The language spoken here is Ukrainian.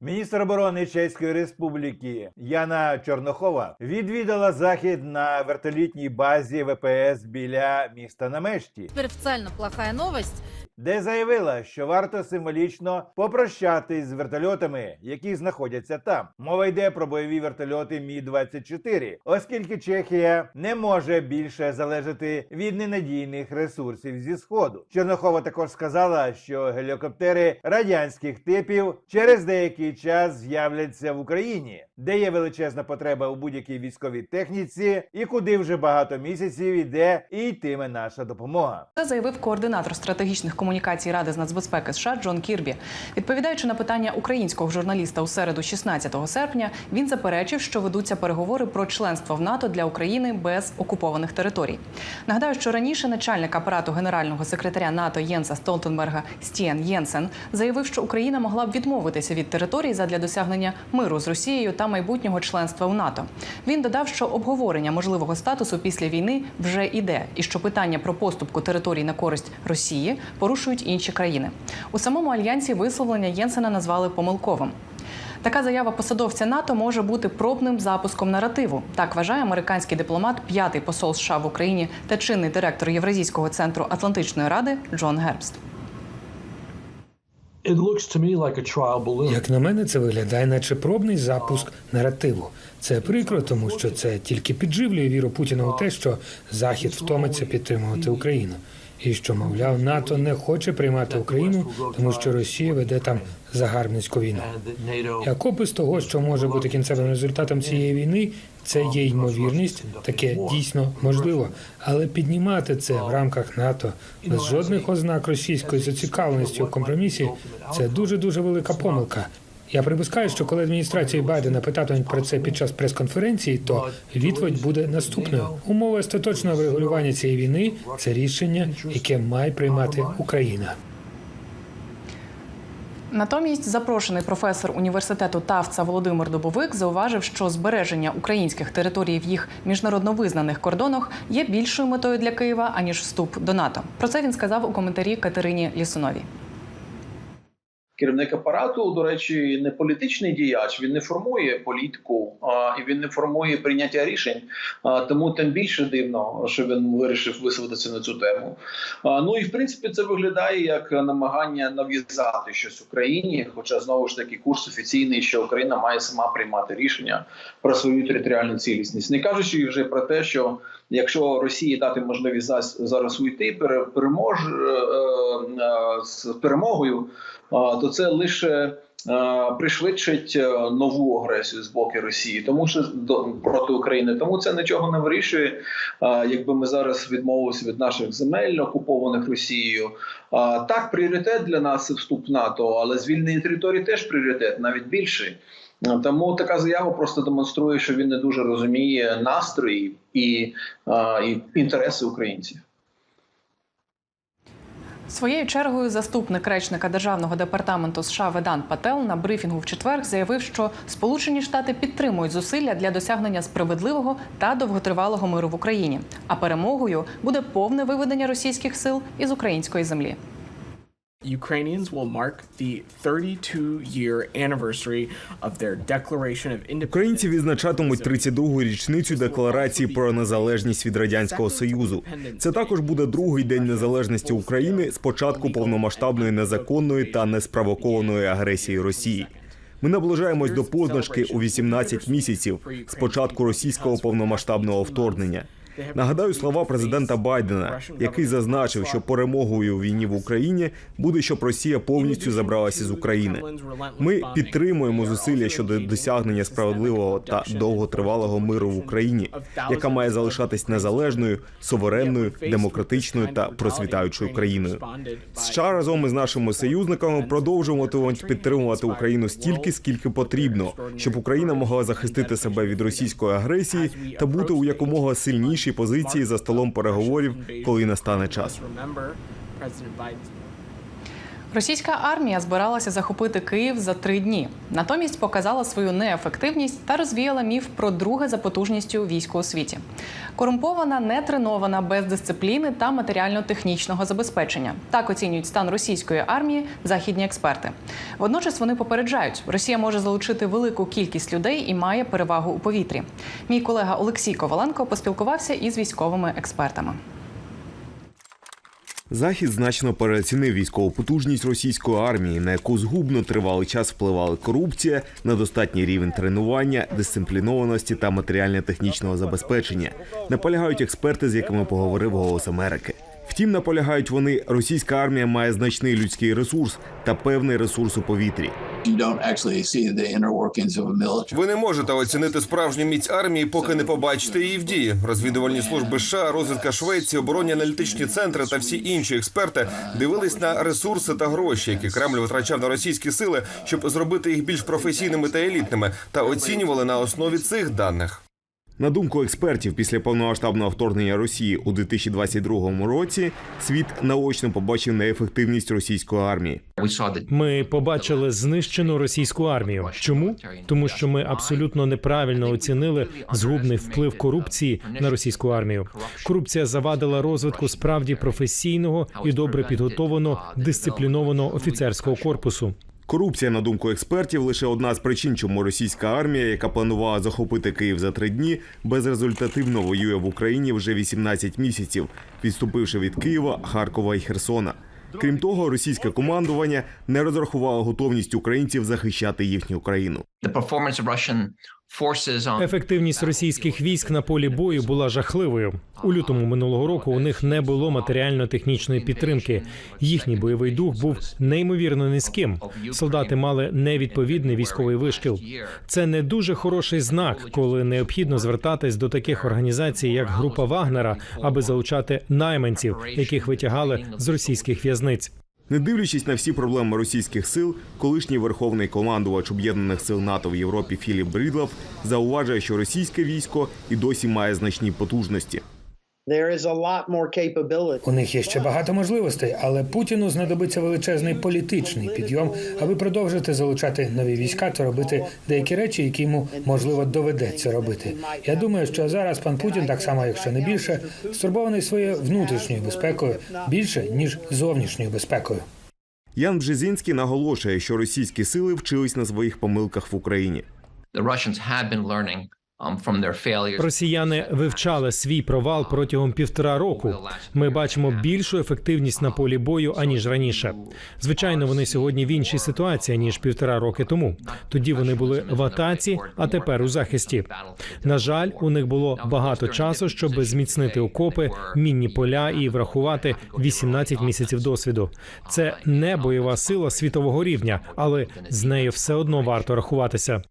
Міністр оборони Чеської Республіки Яна Чорнохова відвідала захід на вертолітній базі ВПС біля міста Намешті, Теперь официально плохая новость. де заявила, що варто символічно попрощатись з вертольотами, які знаходяться там. Мова йде про бойові вертольоти Мі 24 оскільки Чехія не може більше залежати від ненадійних ресурсів зі сходу. Чорнохова також сказала, що гелікоптери радянських типів через деякий час з'являться в Україні, де є величезна потреба у будь-якій військовій техніці, і куди вже багато місяців іде і йтиме наша допомога. Це заявив координатор стратегічних комунікацій Ради з нацбезпеки США Джон Кірбі. Відповідаючи на питання українського журналіста у середу, 16 серпня, він заперечив, що ведуться переговори про членство в НАТО для України без окупованих територій. Нагадаю, що раніше начальник апарату генерального секретаря НАТО Єнса Столтенберга Стіен Єнсен заявив, що Україна могла б відмовитися від територій задля досягнення миру з Росією та майбутнього членства у НАТО. Він додав, що обговорення можливого статусу після війни вже іде, і що питання про поступку територій на користь Росії порушують інші країни. У самому альянсі висловлення Єнсена назвали помилковим. Така заява посадовця НАТО може бути пробним запуском наративу. Так вважає американський дипломат, п'ятий посол США в Україні та чинний директор Євразійського центру Атлантичної ради Джон Гербст. Як на мене, це виглядає, наче пробний запуск наративу. Це прикро, тому що це тільки підживлює віру Путіна у те, що Захід втомиться підтримувати Україну, і що, мовляв, НАТО не хоче приймати Україну, тому що Росія веде там загарбницьку війну. Як опис того, що може бути кінцевим результатом цієї війни, це є ймовірність, таке дійсно можливо. Але піднімати це в рамках НАТО без жодних ознак російської зацікавленості у компромісі це дуже дуже велика помилка. Я припускаю, що коли адміністрації Байдена питатимуть про це під час прес-конференції, то відповідь буде наступною. Умови остаточного врегулювання цієї війни це рішення, яке має приймати Україна. Натомість запрошений професор університету Тавца Володимир Добовик зауважив, що збереження українських територій в їх міжнародно визнаних кордонах є більшою метою для Києва аніж вступ до НАТО. Про це він сказав у коментарі Катерині Лісуновій. Керівник апарату, до речі, не політичний діяч, він не формує політику а, і він не формує прийняття рішень. А, тому тим більше дивно, що він вирішив висватитися на цю тему. А, ну і в принципі це виглядає як намагання нав'язати щось Україні. Хоча знову ж таки курс офіційний, що Україна має сама приймати рішення про свою територіальну цілісність, не кажучи вже про те, що якщо Росії дати можливість зараз, уйти, пере- перемож е, е, з перемогою то це лише пришвидшить е, нову агресію з боку Росії, тому що проти України. Тому це нічого не вирішує. Якби ми зараз відмовилися від наших земель, окупованих Росією. Так, пріоритет для нас вступ в НАТО, але звільнення території теж пріоритет, навіть більший. Тому така заява просто демонструє, що він не дуже розуміє настрої і, і інтереси українців. Своєю чергою заступник речника державного департаменту США Ведан Пател на брифінгу в четвер заявив, що Сполучені Штати підтримують зусилля для досягнення справедливого та довготривалого миру в Україні. А перемогою буде повне виведення російських сил із української землі. Ukrainians will mark the 32-year anniversary of their declaration of independence. Українці відзначатимуть 32-гу річницю декларації про незалежність від радянського союзу. Це також буде другий день незалежності України з початку повномасштабної незаконної та неспровокованої агресії Росії. Ми наближаємось до позначки у 18 місяців з початку російського повномасштабного вторгнення. Нагадаю слова президента Байдена, який зазначив, що перемогою у війні в Україні буде, щоб Росія повністю забралася з України. Ми підтримуємо зусилля щодо досягнення справедливого та довготривалого миру в Україні, яка має залишатись незалежною, суверенною, демократичною та процвітаючою країною. США разом із нашими союзниками продовжуватимуть підтримувати Україну стільки, скільки потрібно, щоб Україна могла захистити себе від російської агресії та бути у якомога сильнішій позиції за столом переговорів, коли настане час. Російська армія збиралася захопити Київ за три дні. Натомість показала свою неефективність та розвіяла міф про друге за потужністю військо у світі. Корумпована, нетренована, без дисципліни та матеріально-технічного забезпечення. Так оцінюють стан російської армії західні експерти. Водночас вони попереджають, Росія може залучити велику кількість людей і має перевагу у повітрі. Мій колега Олексій Коваленко поспілкувався із військовими експертами. Захід значно переоцінив військову потужність російської армії, на яку згубно тривалий час впливали корупція, недостатній рівень тренування, дисциплінованості та матеріально-технічного забезпечення. Наполягають експерти, з якими поговорив голос Америки. Втім, наполягають вони, російська армія має значний людський ресурс та певний ресурс у повітрі. Ви не можете оцінити справжню міць армії, поки не побачите її в дії. Розвідувальні служби США, розвідка Швеції, оборонні аналітичні центри та всі інші експерти дивились на ресурси та гроші, які Кремль витрачав на російські сили, щоб зробити їх більш професійними та елітними, та оцінювали на основі цих даних. На думку експертів, після повномасштабного вторгнення Росії у 2022 році світ наочно побачив неефективність російської армії. Ми побачили знищену російську армію. Чому? Тому що ми абсолютно неправильно оцінили згубний вплив корупції на російську армію. Корупція завадила розвитку справді професійного і добре підготованого дисциплінованого офіцерського корпусу. Корупція, на думку експертів, лише одна з причин, чому російська армія, яка планувала захопити Київ за три дні, безрезультативно воює в Україні вже 18 місяців, відступивши від Києва, Харкова і Херсона. Крім того, російське командування не розрахувало готовність українців захищати їхню країну. Ефективність російських військ на полі бою була жахливою. У лютому минулого року у них не було матеріально-технічної підтримки. Їхній бойовий дух був неймовірно низьким. Солдати мали невідповідний військовий вишкіл. Це не дуже хороший знак, коли необхідно звертатись до таких організацій, як група Вагнера, аби залучати найманців, яких витягали з російських в'язниць. Не дивлячись на всі проблеми російських сил, колишній верховний командувач об'єднаних сил НАТО в Європі Філіп Брідлов зауважує, що російське військо і досі має значні потужності. У них є ще багато можливостей, але Путіну знадобиться величезний політичний підйом, аби продовжити залучати нові війська та робити деякі речі, які йому можливо доведеться робити. Я думаю, що зараз пан Путін, так само, якщо не більше, стурбований своєю внутрішньою безпекою більше ніж зовнішньою безпекою. Ян Бжезінський наголошує, що російські сили вчились на своїх помилках в Україні. Росіяни вивчали свій провал протягом півтора року. Ми бачимо більшу ефективність на полі бою аніж раніше. Звичайно, вони сьогодні в іншій ситуації ніж півтора роки тому. Тоді вони були в атаці, а тепер у захисті. На жаль, у них було багато часу, щоб зміцнити окопи, мінні поля і врахувати 18 місяців досвіду. Це не бойова сила світового рівня, але з нею все одно варто рахуватися.